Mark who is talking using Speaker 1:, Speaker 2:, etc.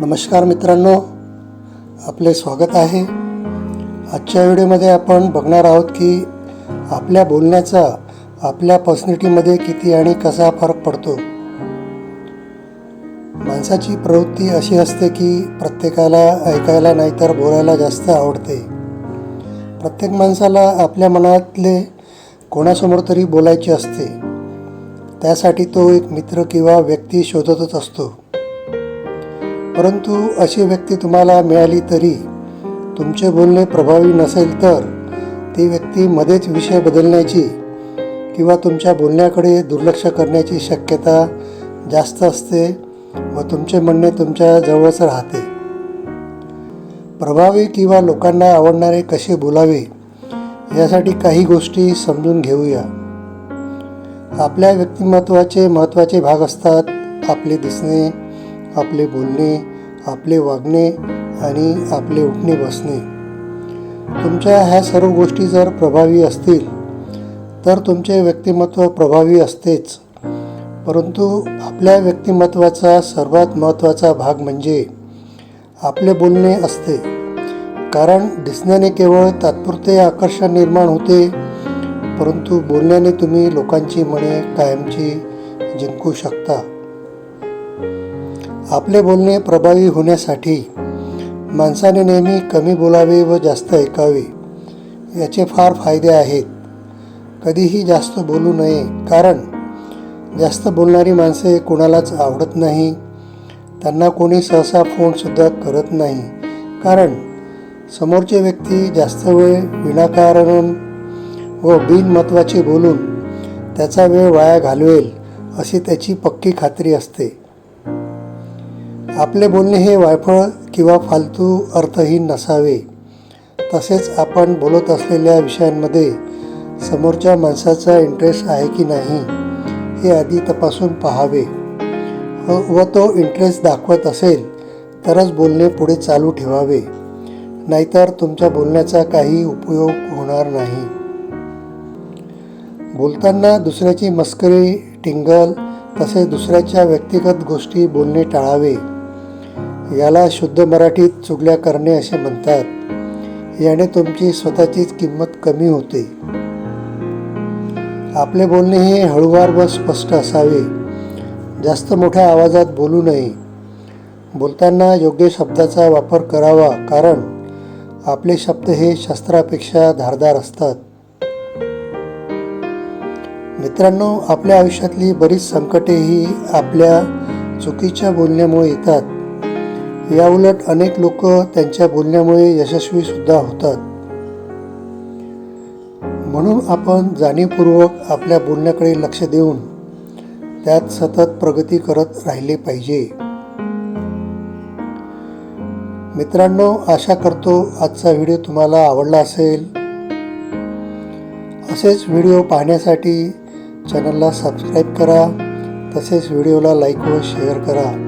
Speaker 1: नमस्कार मित्रांनो आपले स्वागत आहे. आजच्या व्हिडिओमध्ये आपण बघणार आहोत की आपल्या बोलण्याचा आपल्या पर्सनॅलिटीमध्ये किती आणि कसा फरक पडतो. माणसाची प्रवृत्ती अशी असते की प्रत्येकाला ऐकायला नाहीतर बोलायला जास्त आवडते. प्रत्येक माणसाला आपल्या मनातले कोणासमोर तरी बोलायचे असते. त्यासाठी तो एक मित्र किंवा व्यक्ती शोधतच असतो. परंतु अशी व्यक्ती तुम्हाला मिळाली तरी तुमचे बोलणे प्रभावी नसेल तर ती व्यक्ती मध्येच विषय बदलण्याची किंवा तुमच्या बोलण्याकडे दुर्लक्ष करण्याची शक्यता जास्त असते व तुमचे म्हणणे तुमच्या जवळच राहते. प्रभावी किंवा लोकांना आवडणारे कसे बोलावे यासाठी काही गोष्टी समजून घेऊया. आपल्या व्यक्तिमत्वाचे महत्त्वाचे भाग असतात आपले दिसणे आपले बोलणे आपले वागणे आणि आपले उठणे बसणे. तुमच्या ह्या सर्व गोष्टी जर प्रभावी असतील तर तुमचे व्यक्तिमत्व प्रभावी असतेच. परंतु आपल्या व्यक्तिमत्वाचा सर्वात महत्त्वाचा भाग म्हणजे आपले बोलणे असते. कारण दिसण्याने केवळ तात्पुरते आकर्षण निर्माण होते परंतु बोलण्याने तुम्ही लोकांची मने कायमची जिंकू शकता. आपले बोलणे प्रभावी होण्यासाठी माणसाने नेहमी कमी बोलावे व जास्त ऐकावे याचे फार फायदे आहेत. कधीही जास्त बोलू नये कारण जास्त बोलणारी माणसे कोणालाच आवडत नाही. त्यांना कोणी सहसा फोनसुद्धा करत नाही. कारण समोरचे व्यक्ती जास्त वेळ विनाकारण व बिनमत्वाचे बोलून त्याचा वेळ वाया घालवेल अशी त्याची पक्की खात्री असते. आपले बोलणे हे वायफळ किंवा फालतू अर्थहीन नसावे. तसेच आपण बोलत असलेल्या विषयांमध्ये समोरच्या माणसाचा इंटरेस्ट आहे की नाही हे आधी तपासून पाहावे. व व तो इंटरेस्ट दाखवत असेल तरच बोलणे पुढे चालू ठेवावे. नाहीतर तुमच्या बोलण्याचा काही उपयोग होणार नाही. बोलताना दुसऱ्याची मस्करी टिंगल तसेच दुसऱ्याच्या व्यक्तिगत गोष्टी बोलणे टाळावे. याला शुद्ध मराठीत चुगल्या करणे असे म्हणतात. याने तुमची स्वतःचीच किंमत कमी होते. आपले बोलणे हे हळूवार व स्पष्ट असावे. जास्त मोठ्या आवाजात बोलू नये. बोलताना योग्य शब्दाचा वापर करावा कारण आपले शब्द हे शस्त्रापेक्षा धारदार असतात. मित्रांनो आपल्या आयुष्यातली बरीच संकटे ही आपल्या चुकीच्या बोलण्यामुळे येतात. याउलट अनेक लोक त्यांच्या बोलण्यामुळे यशस्वीसुद्धा होतात. म्हणून आपण जाणीवपूर्वक आपल्या बोलण्याकडे लक्ष देऊन त्यात सतत प्रगती करत राहिले पाहिजे. मित्रांनो आशा करतो आजचा व्हिडिओ तुम्हाला आवडला असेल. असेच व्हिडिओ पाहण्यासाठी चॅनलला सबस्क्राईब करा. तसेच व्हिडिओला लाईक व शेअर करा.